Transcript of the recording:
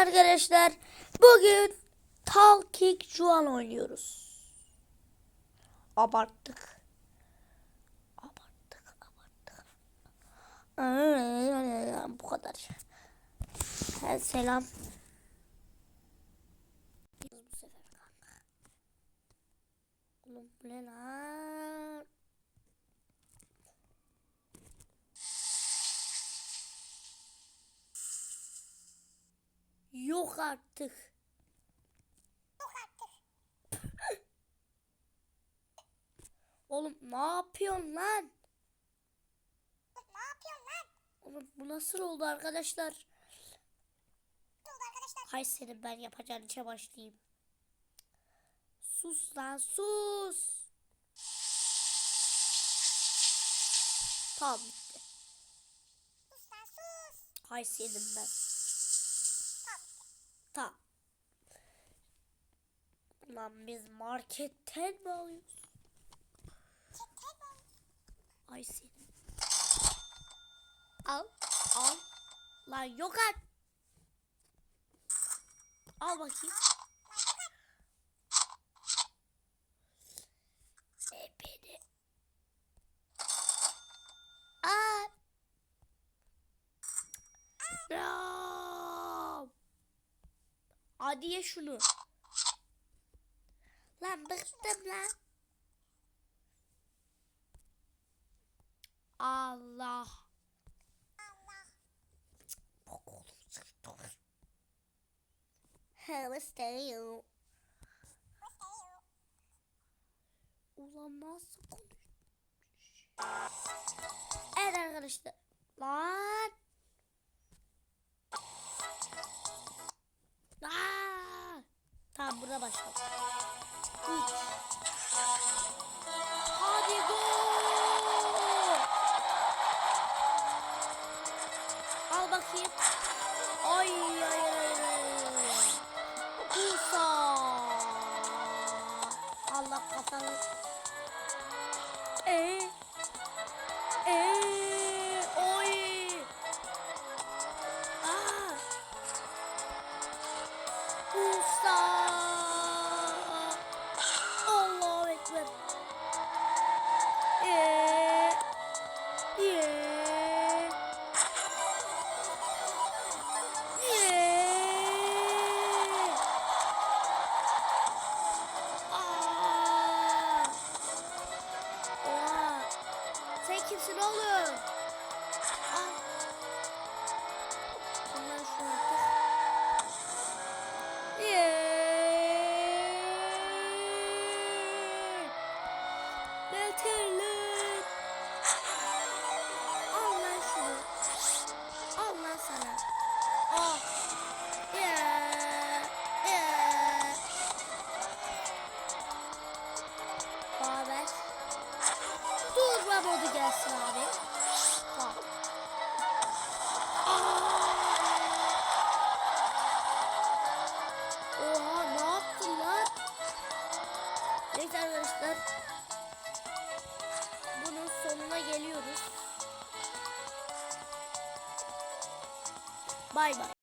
arkadaşlar. Bugün Talking Juan oynuyoruz. Abarttık. Abarttık, abarttık. Bu kadar. Her selam. Bu sefer kanka. Oğlum bu ne lan? Yok artık. Oğlum ne yapıyorsun lan? Ne yapıyorsun lan? Oğlum bu nasıl oldu arkadaşlar? Ne oldu arkadaşlar? Hay senin ben yapacağın işe başlayayım. Sus lan sus. Tamam bitti. Sus lan sus. Hay senin ben. Tamam. Lan biz marketten mi alıyoruz? Ay senin. Al. Al. Lan yok at. Al bakayım. Hadi ye şunu. Lan bıktım lan. Allah. Allah. Ulan nasıl konuş? Evet arkadaşlar. Lan. Kafanı. Ee. Kimsin oğlum? Gelsin abi. Tamam. Oha ne yaptın lan? Neyse arkadaşlar. Bunun sonuna geliyoruz. Bay bay.